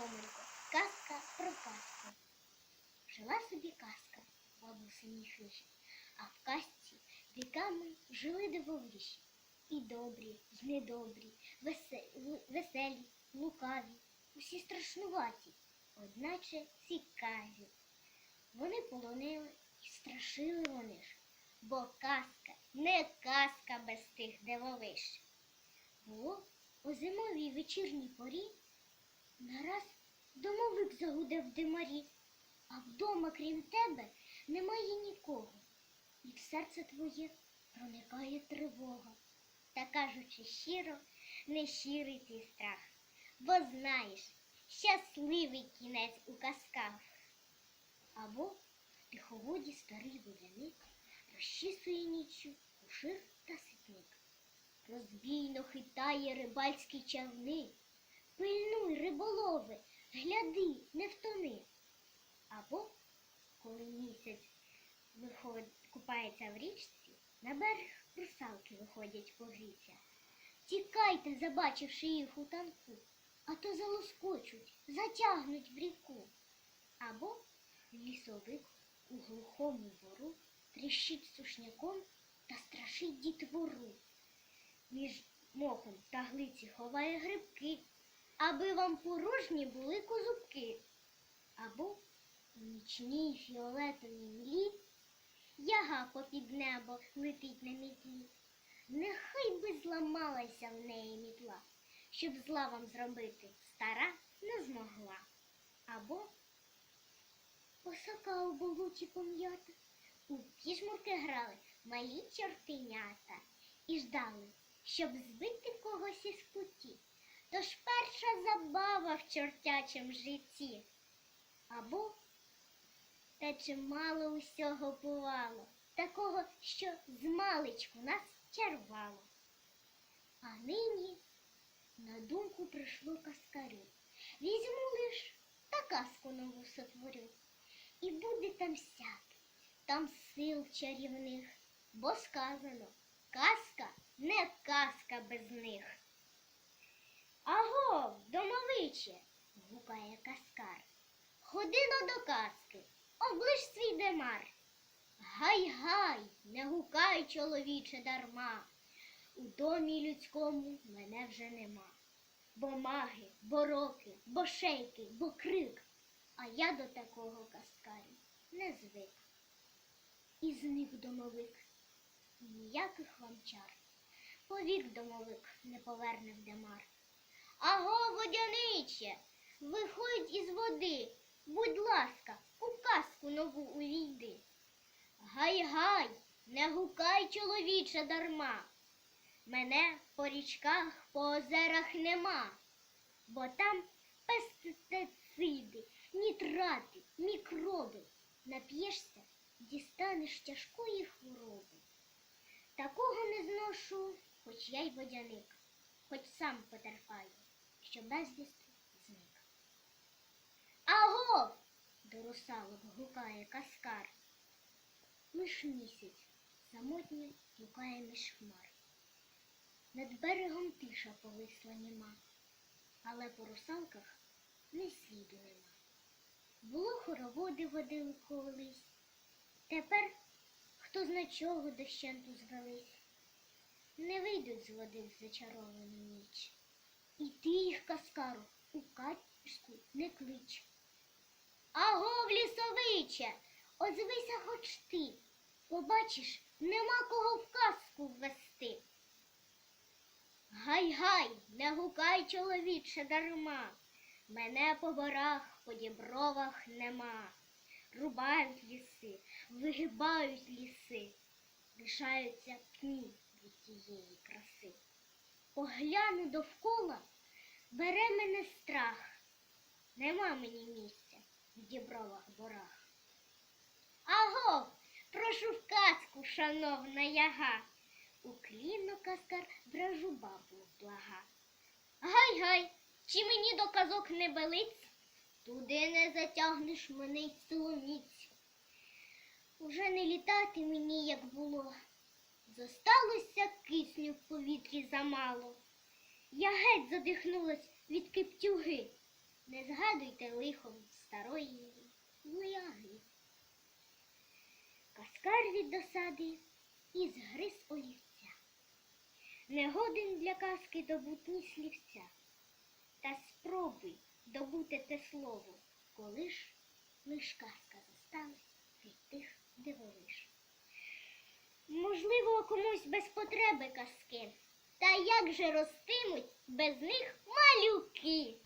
Хоменко. Казка про казку. Жила собі казка, бабусині хижі, а в казці віками жили дивовижі. І добрі, і недобрі, весе- веселі, лукаві, усі страшнуваті, одначе цікаві. Вони полонили і страшили вони ж, бо казка не казка без тих дивовиж. Було у зимовій вечірній порі нараз домовик загудав в димарі, а вдома, крім тебе, немає нікого, і в серце твоє проникає тривога. Та кажучи щиро, не щирий твій страх, бо знаєш, щасливий кінець у казках. Або тиховоді старий водяник розчісує ніччю кушир та ситник. Розбійно хитає рибальські човни. Пильнуй, риболови, гляди, не втони. Або, коли місяць виходить, купається в річці, на берег русалки виходять погріться. Тікайте, забачивши їх у танку, а то залоскочуть, затягнуть в ріку. Або лісовик у глухому бору тріщить сушняком та страшить дітвору. Між мохом та глиці ховає грибки, аби вам порожні були козубки. Або у нічній фіолетовій млі яга попід небо летить на мітлі. Нехай би зламалася в неї мітла, щоб зла вам зробити стара не змогла. Або осака у болоті пом'ята, у пішмурки грали малі чортенята і ждали, щоб збити когось із путі. Тож перша забава в чортячім житті. Або те чимало усього бувало, такого, що змалечку нас чарувало. А нині на думку прийшло каскарю. Візьму лиш та казку нову сотворю. І буде там всяке, там сил чарівних, бо сказано, казка не казка без них. Аго, гукає каскар. Ходино до казки, облиш свій демар. Гай-гай, не гукай, чоловіче, дарма. У домі людському мене вже нема. Бо маги, бо роки, бо шейки, бо крик, а я до такого каскарю не звик. І зник домовик, ніяких вам чар. Повік домовик не поверне в демар. Аго, водяниче, виходь із води, будь ласка, у казку нову увійди. Гай-гай, не гукай, чоловіче, дарма. Мене по річках, по озерах нема, бо там пестициди, нітрати, мікроби. Нап'єшся, дістанеш тяжкої хвороби. Такого не зношу, хоч я й водяник, хоч сам потерпаю, що безвісти зник. Аго! до русалок гукає каскар. Лиш місяць самотньо блукає між хмар. Над берегом тиша повисла німа, але по русалках не сліду нема. Було хороводи водили колись, тепер хто зна чого дощенту звелись, не вийдуть з води в зачаровану ніч. Каскару, у качку не клич. Аго, лісовиче, озвися хоч ти. Побачиш, нема кого в казку ввести. Гай-гай, не гукай, чоловіче, дарма. Мене по борах, по дібровах нема. Рубають ліси, вигибають ліси, лишаються пні від тієї краси. Погляну довкола, бере мене страх. Нема мені місця в дібровах борах. Аго, прошу в казку, шановна яга. Уклінно каскар бражу бабу блага. Гай-гай, чи мені до казок не белиць? Туди не затягнеш мене й соломіць. Уже не літати мені, як було. Зосталося кисню в повітрі замало. Я геть задихнулась від киптюги. не згадуйте лихом старої луяги. Каскар від досади і згриз олівця. Не годен для казки добутні слівця. Та спробуй добути те слово, коли ж лиш казка зосталась від тих дивовиж. Можливо, комусь без потреби казки, та як же ростимуть без них малюки?